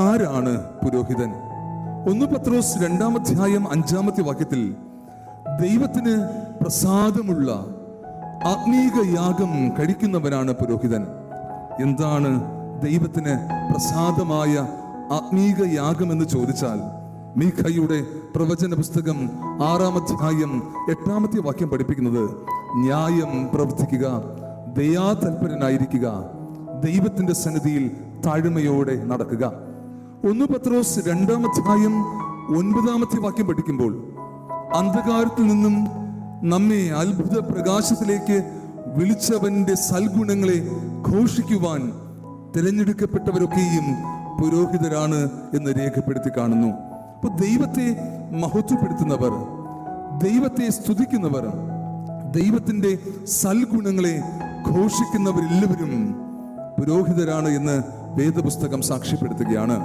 ആരാണ് പുരോഹിതൻ? ഒന്ന് പത്രോസ് രണ്ടാമധ്യായം അഞ്ചാമത്തെ വാക്യത്തിൽ ദൈവത്തിന് പ്രസാദമുള്ള ആത്മീക യാഗം കഴിക്കുന്നവനാണ് പുരോഹിതൻ. എന്താണ് ദൈവത്തിന് പ്രസാദമായ ആത്മീക യാഗം എന്ന് ചോദിച്ചാൽ മീഖയുടെ പ്രവചന പുസ്തകം ആറാം അധ്യായം എട്ടാമത്തെ വാക്യം പഠിപ്പിക്കുന്നത് ന്യായം പ്രവർത്തിക്കുക ദയാതൽപരനായിരിക്കുക ദൈവത്തിന്റെ സന്നിധിയിൽ താഴ്മയോടെ നടക്കുക. ഒന്ന് പത്രോസ് രണ്ടാമധ്യായം ഒൻപതാമത്തെ വാക്യം പഠിക്കുമ്പോൾ അന്ധകാരത്തിൽ നിന്നും നമ്മെ അത്ഭുത പ്രകാശത്തിലേക്ക് വിളിച്ചവന്റെ സൽഗുണങ്ങളെ ഘോഷിക്കുവാൻ തിരഞ്ഞെടുക്കപ്പെട്ടവരൊക്കെയും പുരോഹിതരാണ് എന്ന് രേഖപ്പെടുത്തി കാണുന്നു. അപ്പൊ ദൈവത്തെ മഹത്വപ്പെടുത്തുന്നവർ ദൈവത്തെ സ്തുതിക്കുന്നവർ ദൈവത്തിന്റെ സൽഗുണങ്ങളെ ഘോഷിക്കുന്നവരെല്ലാവരും പുരോഹിതരാണ് എന്ന് വേദപുസ്തകം സാക്ഷ്യപ്പെടുത്തുകയാണ്.